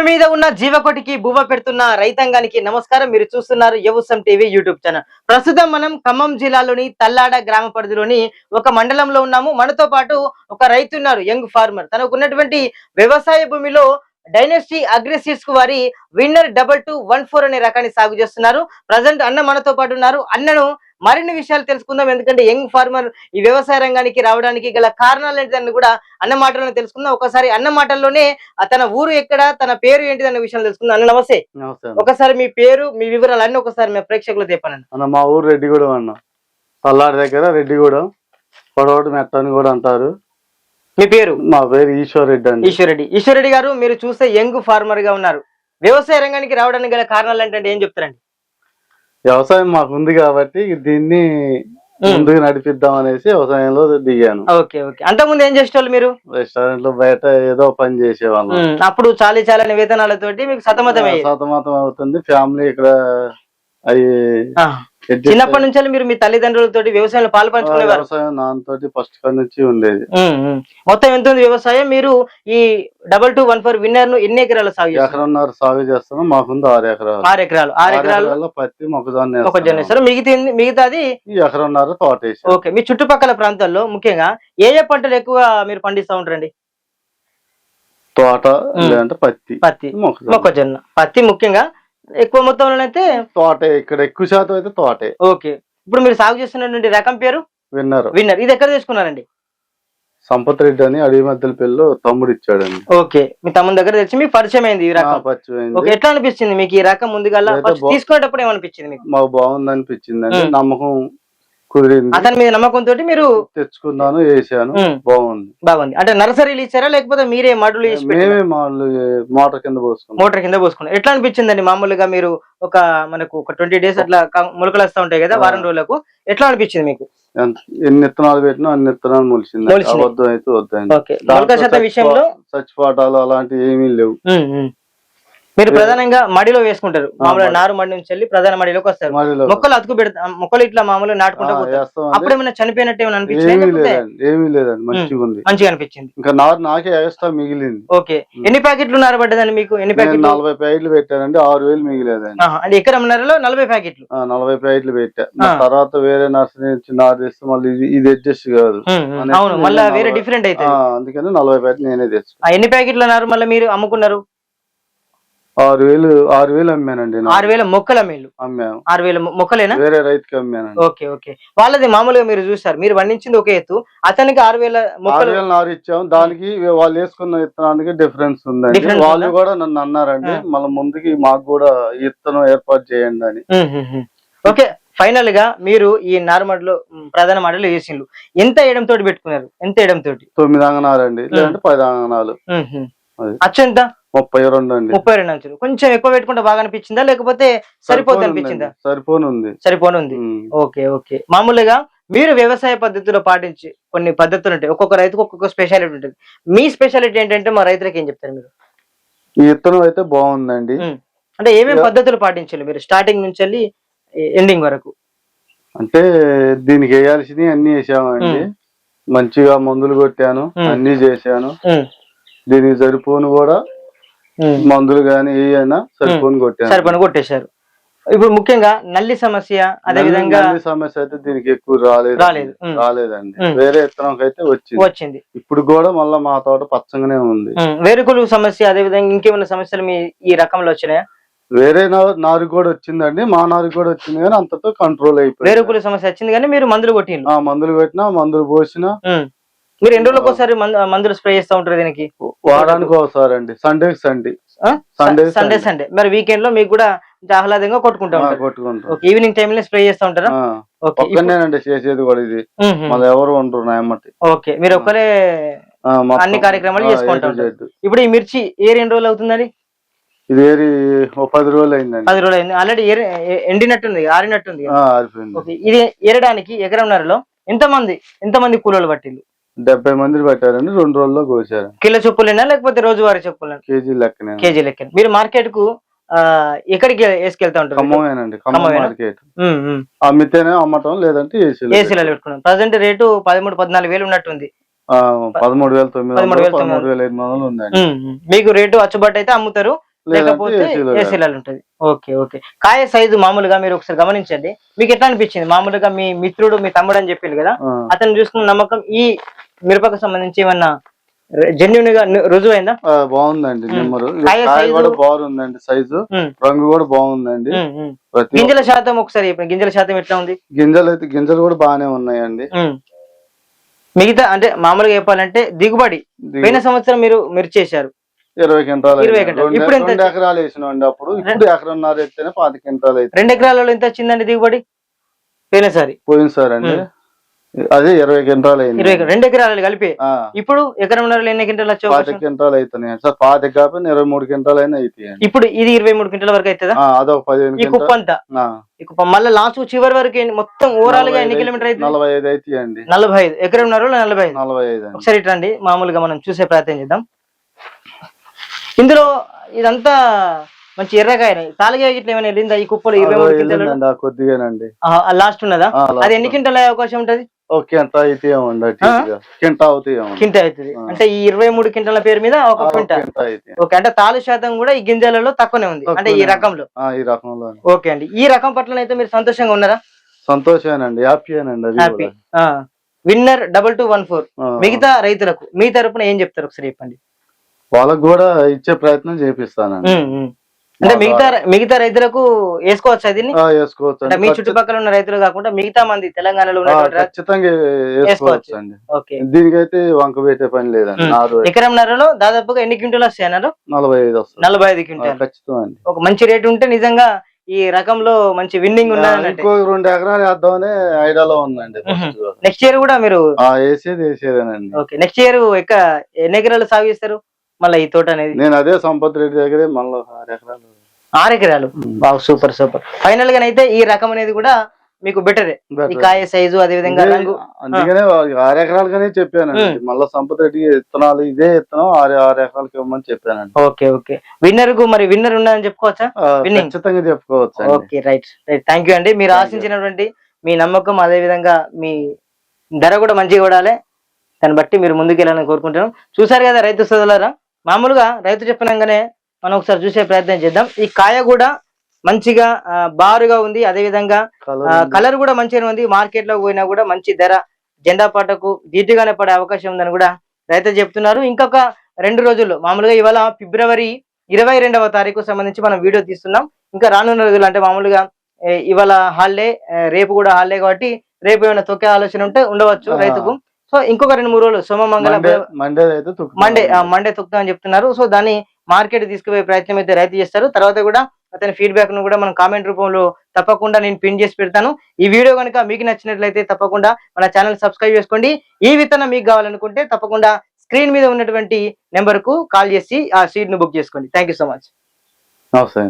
భూమి మీద ఉన్న జీవకోటికి బువ్వ పెడుతున్న రైతాంగానికి నమస్కారం. మీరు చూస్తున్నారు యవసం టీవీ యూట్యూబ్ ఛానల్. ప్రస్తుతం మనం ఖమ్మం జిల్లాలోని తల్లాడ గ్రామ పరిధిలోని ఒక మండలంలో ఉన్నాము. మనతో పాటు ఒక రైతు ఉన్నారు యంగ్ ఫార్మర్. తనకు ఉన్నటువంటి వ్యవసాయ భూమిలో డైనస్టీ అగ్రెసివ్స్కు వారి winner double two one four అనే రకాన్ని సాగు చేస్తున్నారు. ప్రజెంట్ అన్న మనతో పాటు ఉన్నారు. అన్నను మరిన్ని విషయాలు తెలుసుకుందాం. ఎందుకంటే యంగ్ ఫార్మర్ ఈ వ్యవసాయ రంగానికి రావడానికి గల కారణాలు ఏంటిదని కూడా అన్న మాటలను తెలుసుకుందాం. ఒకసారి అన్న మాటల్లోనే తన ఊరు ఎక్కడ తన పేరు ఏంటిది అన్న విషయం తెలుసుకుందాం. అన్న నమస్తే. ఒకసారి మీ పేరు మీ వివరాలు అన్ని ఒకసారి మీ ప్రేక్షకులు చెప్పాను అన్న మా ఊరు రెడ్డిగూడెం అన్న. పల్లాడి దగ్గర రెడ్డిగూడెం. పొడవటి మెట్ట అని కూడా అంటారు. మీ పేరు? మా పేరు ఈశ్వర్ రెడ్డి అండి. ఈశ్వరెడ్డి ఈశ్వరెడ్డి గారు మీరు చూస్తే యంగ్ ఫార్మర్గా ఉన్నారు. వ్యవసాయ రంగానికి రావడానికి గల కారణాలు ఏంటంటే ఏం చెప్తారండి? వ్యవసాయం మాకు ఉంది కాబట్టి దీన్ని ముందుకు నడిపిద్దాం అనేసి వ్యవసాయంలో దిగాను. Okay okay. అంతకుముందు ఏం చేసేవాళ్ళు మీరు? రెస్టారెంట్లో బయట ఏదో పని చేసేవాళ్ళం. అప్పుడు చాలీ చాలని వేతనాలతోటి మీకు సతమతం. సతమతం అవుతుంది. ఫ్యామిలీ ఇక్కడ అవి చిన్నప్పటి నుంచి మీరు మీ తల్లిదండ్రులతోటి వ్యవసాయంలో పాలు పంచుకునేవారు? వ్యవసాయం నాన్నతోటి ఫస్ట్ కాడి నుంచి ఉండేది. మొత్తం ఎంత ఉంది వ్యవసాయం? మీరు ఈ డబల్ టూ వన్ ఫోర్ విన్నర్ను ఎన్ని ఎకరాలు సాగు ఎకరన్నర సాగు చేస్తున్నాం మాకుంది ఆరు ఎకరాలు. ఆరు ఎకరాలు. ఆరు ఎకరాలు పత్తి మొక్కజొన్న మొక్కజొన్న. వేస్తారు. మిగతా మిగతాది? ఎకరన్నర తోట. ఓకే. మీ చుట్టుపక్కల ప్రాంతాల్లో ముఖ్యంగా ఏ ఏ పంటలు ఎక్కువ మీరు పండిస్తూ ఉంటారండి? తోట. లేదంటే పత్తి పత్తి. మొక్కజొన్న. పత్తి ముఖ్యంగా ఎక్కువ మొత్తంలో అయితే తోటే ఇక్కడ ఎక్కువ శాతం అయితే తోటే. ఓకే. ఇప్పుడు మీరు సాగు చేస్తున్నటువంటి రకం పేరు? విన్నారు. విన్నర్. ఇది ఎక్కడ తీసుకున్నారండి సంపత్ రెడ్డి అని అడవి మధ్యల పిల్లలు తమ్ముడు ఇచ్చాడండి. ఓకే. మీ తమ్ముని దగ్గర తెచ్చి మీకు పరిచయం అయింది ఈ రకం. ఓకే ఎట్లా అనిపిస్తుంది మీకు ఈ రకం ముందుగా తీసుకునేటప్పుడు ఏమనిపించింది మీకు? మాకు బాగుంది అనిపించిందండి ఉమ్. నమ్మకం కుదిరింది. అతని మీద నమ్మకంతో మీరు తెచ్చుకున్నాను వేసాను. బాగుంది. బాగుంది. అంటే నర్సరీలు ఇచ్చారా లేకపోతే మీరే మడులు? మేమే మోటార్ కింద పోసుకున్నాం. మోటార్ కింద పోసుకున్నారు ఎట్లా అనిపించిందండి మామూలుగా మీరు ఒక మనకు ఒక ట్వంటీ డేస్ అట్లా మొలకలు వస్తూ ఉంటాయి కదా. వారం రోజులకు. ఎట్లా అనిపించింది మీకు? ఎన్ని విత్తనాలు పెట్టినా అన్ని మొలిసింది. మొలిసినాయి. అబద్ధం అయితే శాతం విషయంలో? చచ్చిపోటాలు అలాంటివి ఏమీ లేవు. మీరు ప్రధానంగా మడిలో వేసుకుంటారు. మామూలుగా. నారు మడి నుంచి వెళ్ళి ప్రధాన మడిలోకి వస్తారు. మొక్కలు అతుకు పెడతా మొక్కలు ఇట్లా మామూలుగా నాటుకుంటూ పోతారు అప్పుడు ఏమైనా చనిపోయినట్టు ఏమైనా అనిపించింది ఏమీ లేదండి మంచిగా ఉంది. మంచిగా అనిపించింది. ఇంకా నారు నాకే ఎక్స్ట్రా మిగిలింది. ఓకే. ఎన్ని ప్యాకెట్లు నారబడ్డదండి మీకు? ఎన్ని నేను ప్యాకెట్లు? నలభై ప్యాకెట్లు పెట్టానండి ఆరు వేలు మిగిలేదండి. అంటే ఎకరం నరలో నలభై ప్యాకెట్లు. నలభై ప్యాకెట్లు పెట్టా. తర్వాత వేరే నర్సరీ నుంచి నారు తెస్తే మళ్ళీ ఇది అడ్జస్ట్ కాదు. అవును మళ్ళీ వేరే డిఫరెంట్ అయితే అందుకని నలభై ప్యాకెట్లు నేనే ఆ ఎన్ని ప్యాకెట్ల నారు మళ్ళీ మీరు అమ్ముకున్నారు? ఆరు వేలు ఆరు వేలు అమ్మానండి నేను. ఆరు వేల మొక్కల మేలు. అమ్మాను ఆరు వేల మొ- మొక్కలేనా? వేరే రైతుకి అమ్మానండి. Okay okay. వాళ్ళది మామూలుగా మీరు చూసారు. మీరు పండించింది ఒక ఎత్తు. అతనికి ఆరు వేల ఆరు మొక్కలు వేలు నారు ఇచ్చాము దానికి వాళ్ళు వేసుకున్న విత్తనానికి డిఫరెన్స్ ఉందండి. Difference వాళ్ళు ఉందా? కూడా నన్ను అన్నారండి ఆ. మళ్ళీ ముందుకి మాకు కూడా ఈ విత్తనం ఏర్పాటు చేయండి అని. ఉమ్, ఉమ్, ఉమ్. ఓకే ఫైనల్గా మీరు ఈ నార్మడ్లో ప్రధాన మడలో వేసిండ్రు. ఎంత ఎడం తోటి పెట్టుకున్నారు? ఎంత ఎడం తోటి? తొమ్మిది అంగనాలు అండి లేదంటే పది అంగనాలు. ఉమ్, ఉమ్. అది. అచ్చు ఎంత? ముప్పై రెండు అండి. ముప్పై రెండు అంచులు. కొంచెం ఎక్కువ పెట్టుకుంటే బాగా అనిపించిందా? లేకపోతే సరిపోతుంది అనిపించిందా? సరిపోను ఉంది సరిపోను ఉంది ఉమ్. Okay okay. మామూలుగా మీరు వ్యవసాయ పద్ధతిలో పాటించి కొన్ని పద్ధతులు ఉంటాయి. ఒక్కొక్క రైతుకు ఒక్కొక్క స్పెషాలిటీ ఉంటుంది. మీ స్పెషాలిటీ ఏంటంటే మా రైతులకు ఏం చెప్తారు మీరు? ఈ విత్తనం అయితే బాగుందండి. అంటే ఏమేమి పద్ధతులు పాటించాలి మీరు? స్టార్టింగ్ నుంచి వెళ్ళి ఎండింగ్ వరకు. అంటే దీనికి వేయాల్సినవి అన్ని వేసామండి. మంచిగా మందులు కొట్టాను. అన్ని చేశాను. దీనికి సరిపోను కూడా. మందులు గాని ఏయైనా సరిపోను కొట్టాను. సరిపని కొట్టేశారు. ఇప్పుడు ముఖ్యంగా నల్లి సమస్య అదే విధంగా నల్లి సమస్య అయితే దీనికి ఎక్కువ రాలేదు. రాలేదు. రాలేదండి. వేరే విత్తనం అయితే వచ్చింది. వచ్చింది. ఇప్పుడు కూడా మళ్ళా మా తోట పచ్చగానే ఉంది. వేరుకులు సమస్య అదే విధంగా ఇంకేమైనా సమస్యలు మీ ఈ రకంలో వచ్చినాయా? వేరే నారు కూడా వచ్చిందండి. మా నారు కూడా వచ్చింది కానీ అంతతో కంట్రోల్ అయిపోయింది. వేరుకుల సమస్య వచ్చింది కానీ మీరు మందులు కొట్టిండ్రు. ఆ మందులు పెట్టినా మందులు పోసినా. మీరు ఎన్ని రోజులకు ఒకసారి మందు- మందులు స్ప్రే చేస్తూ ఉంటారు దీనికి? వారానికి ఒకసారి అండి. Sunday Sunday? Sunday Sunday Sunday మరి వీకెండ్లో మీకు కూడా ఆహ్లాదంగా కొట్టుకుంటా ఉంటారు. ఈవినింగ్ టైం లో స్ప్రే చేస్తూ ఉంటారా? ఒక్కనేనండి చేసేది కూడా ఇది. మళ్ళీ ఎవరు ఉండరు నా ఎమ్మటి. ఓకే మీరు ఒక్కరే. అన్ని కార్యక్రమాలు ఆ, చేసుకుంటూ A to ఉంటారు. Z. ఇప్పుడు ఈ మిర్చి ఏ రెండు రోజులు అవుతుందండి? ఇది ఏరి పది రోజులు అయిందండి. పది రోజులు అయింది. ఆల్రెడీ ఎండినట్టుంది ఆరినట్టుంది ఇది ఏరడానికి ఎకరంన్నరలో ఎంత మంది ఎంత మంది కూలీలు పట్టిల్లు డెబ్బై మంది పెట్టారండి రెండు రోజుల్లో కోసారు. కిలో చొప్పులేనా లేకపోతే రోజువారీ చొప్పులేనా? కేజీ లెక్కనే కేజీ లెక్క మీరు మార్కెట్కు ఎక్కడికి వేసుకెళ్తా ఉంటారు? ఖమ్మమేనండి ఖమ్మం? మార్కెట్. అమ్మితేనే అమ్మటం లేదంటే ఏసీలో పెట్టుకున్నాం ప్రజెంట్ రేటు పదమూడు పద్నాలుగు వేలు ఉన్నట్టుంది. పదమూడు వేల తొమ్మిది పదమూడు వేల ఎనిమిది వందలు ఉందండి. మీకు రేటు అచ్చుబాటు అయితే అమ్ముతారు లేకపోతే ఏసీలో ఏసీలలో ఉంటది. Okay okay. కాయ సైజు మామూలుగా మీరు ఒకసారి గమనించండి. మీకు ఎట్లా అనిపించింది? మామూలుగా మీ మిత్రుడు మీ తమ్ముడు అని చెప్పింది కదా? అతను చూసుకున్న నమ్మకం ఈ మిరపకు సంబంధించి ఏమన్నా జెన్యున్గా రుజువైందా? బాగుందండి కాయ సైజు- కూడా బాగుందండి సైజు. రంగు కూడా బాగుందండి. గింజల శాతం ఒకసారి గింజల శాతం ఎట్లా ఉంది? గింజలు అయితే గింజలు కూడా బాగానే ఉన్నాయండి. మిగతా అంటే మామూలుగా చెప్పాలంటే దిగుబడి. పోయిన సంవత్సరం మీరు మిర్చి చేశారు. ఇరవై క్వింటాలు ఇప్పుడు రెండు ఎకరాలు వేసినాండి అప్పుడు. ఇప్పుడు ఎకరన్నర ఎత్తేనే పాతి క్వింటాలు అయితే రెండు ఎకరాలలో ఎంత వచ్చిందండి దిగుబడి? పోయినసారి. పోయింది సార్ అండి. అదే ఇరవై క్వింటాలు అయింది. ఇరవై రెండు ఎకరాలు కలిపి. ఇప్పుడు ఎకరంన్నరలో ఎన్ని క్వింటాలు వచ్చే పాతి? క్వింటాలు అవుతున్నాయి సార్ పాతి కాకపోయినా ఇరవై మూడు క్వింటాలు అయినా అవుతాయండి ఇప్పుడు ఇది ఇరవై మూడు క్వింటాల వరకు అవుతుందా అదొక పదిహేను ఈ కుప్ప అంతా? ఈ కుప్ప మళ్ళీ లాస్ట్ చివరి వరకు మొత్తం ఓవరాల్గా ఎన్ని కిలోమీటర్ అయితే నలభై ఐదు అవుతాయండి నలభై ఐదు. ఎకరంన్నరలో నలభై ఐదు. నలభై ఐదు అండి. ఒకసారి ఇటు రండి. మామూలుగా మనం చూసే ప్రయత్నం చేద్దాం. ఇందులో ఇదంతా మంచి ఎర్రకాయ తాలిగాయ ఇట్లా ఏమైనా వెళ్ళిందా ఈ కుప్పలు ఇరవై మూడు కొద్దిగానండి. లాస్ట్ ఉన్నదా. అది ఎన్ని క్వింటాల అవకాశం ఉంటది? కింట అయితే ఏమండి. కింట అవుతాయి కింట అవుతుంది. అంటే ఈ ఇరవై మూడు క్వింటాల పేరు మీద ఒక క్వింట ఓకే అంటే తాలు శాతం కూడా ఈ గింజలలో తక్కువనే ఉంది అంటే ఈ. రకంలో. ఈ రకంలో ఓకే అండి. ఈ రకం పట్ల అయితే మీరు సంతోషంగా ఉన్నారా? సంతోషమేనండి హ్యాపీయేనండి happy. Winner double two one four. మిగతా రైతులకు మీ తరపున ఏం చెప్తారు ఒకసారి చెప్పండి. వాళ్ళకు కూడా ఇచ్చే ప్రయత్నం చేపిస్తానండి. అంటే మిగతా మిగతా రైతులకు వేసుకోవచ్చు అది వేసుకోవచ్చు మీ చుట్టుపక్కల ఉన్న రైతులు కాకుండా మిగతా మంది తెలంగాణలో ఖచ్చితంగా వేసుకోవచ్చు అండి. ఓకే. దీనికైతే వంక పెట్టే పని లేదండి. ఎకరంన్నరలో దాదాపుగా ఎన్ని క్వింటాలు వస్తాయి అన్నారు? నలభై ఐదు వస్తుంది నలభై ఐదు క్వింటాల్. ఒక మంచి రేటు ఉంటే నిజంగా ఈ రకంలో మంచి విన్నింగ్ ఇంకో రెండు ఎకరాలు వేద్దామని ఐడియాలో ఉందండి. నెక్స్ట్ ఇయర్ కూడా మీరు వేసేది వేసేదేనండి. ఓకే. నెక్స్ట్ ఇయర్ ఎక్క ఎన్ని ఎకరాలు సాగు చేస్తారు? మళ్ళీ ఈ తోట అనేది? నేను అదే సంపత్ రెడ్డి దగ్గరే మళ్ళీ ఆరు ఎకరాలు. ఆరు ఎకరాలు? బాగు సూపర్ సూపర్. ఫైనల్గా అయితే ఈ రకం అనేది కూడా మీకు బెటరే ఈ. కాయ సైజు అదే విధంగా రంగు. అందుకనే ఆరు ఎకరాలుగానే చెప్పానండి మళ్ళీ సంపత్ రెడ్డి విత్తనాలు ఇదే విత్తనం ఆరు ఆరు ఎకరాలకి ఇవ్వమని చెప్పానండి ఓకే ఓకే. విన్నర్కు మరి విన్నర్ ఉన్నదని చెప్పుకోవచ్చా. ఖచ్చితంగా చెప్పుకోవచ్చు okay right right thank you అండి. మీరు. ఆశించినటువంటి మీ నమ్మకం అదే విధంగా మీ ధర కూడా మంచిగా పడాలి దాన్ని బట్టి మీరు ముందుకు వెళ్ళాలని కోరుకుంటున్నాం. చూసారు కదా రైతు సోదరులారా? మామూలుగా రైతు చెప్పినాగానే మనం ఒకసారి చూసే ప్రయత్నం చేద్దాం. ఈ కాయ కూడా మంచిగా బారుగా ఉంది. అదే విధంగా కలర్ కూడా మంచిగా ఉంది. మార్కెట్లో పోయినా కూడా మంచి ధర జెండా పాటకు ధీటుగానే పడే అవకాశం ఉందని కూడా రైతులు చెప్తున్నారు. ఇంకొక రెండు రోజుల్లో మామూలుగా ఇవాళ ఫిబ్రవరి ఇరవై రెండవ తారీఖు సంబంధించి మనం వీడియో తీస్తున్నాం. ఇంకా రానున్న రోజులు అంటే మామూలుగా ఇవాళ హాలిడే రేపు కూడా హాలిడే కాబట్టి రేపు ఏమైనా తొక్కే ఆలోచన ఉంటే ఉండవచ్చు. రైతుకు. సో ఇంకొక రెండు మూడు రోజులు సోమ మంగళ మండే మండే. మండే తొక్కుతామని చెప్తున్నారు. సో దాన్ని మార్కెట్ తీసుకుపోయే ప్రయత్నం అయితే రైతు చేస్తారు. తర్వాత కూడా అతని ఫీడ్బ్యాక్ను కూడా మనం కామెంట్ రూపంలో తప్పకుండా నేను పిన్ చేసి పెడతాను. ఈ వీడియో కనుక మీకు నచ్చినట్లయితే తప్పకుండా మన ఛానల్ సబ్స్క్రైబ్ చేసుకోండి. ఈ విత్తనం మీకు కావాలనుకుంటే తప్పకుండా స్క్రీన్ మీద ఉన్నటువంటి నెంబర్కు కాల్ చేసి ఆ సీట్ను బుక్ చేసుకోండి. థ్యాంక్ సో మచ్ నమస్తే.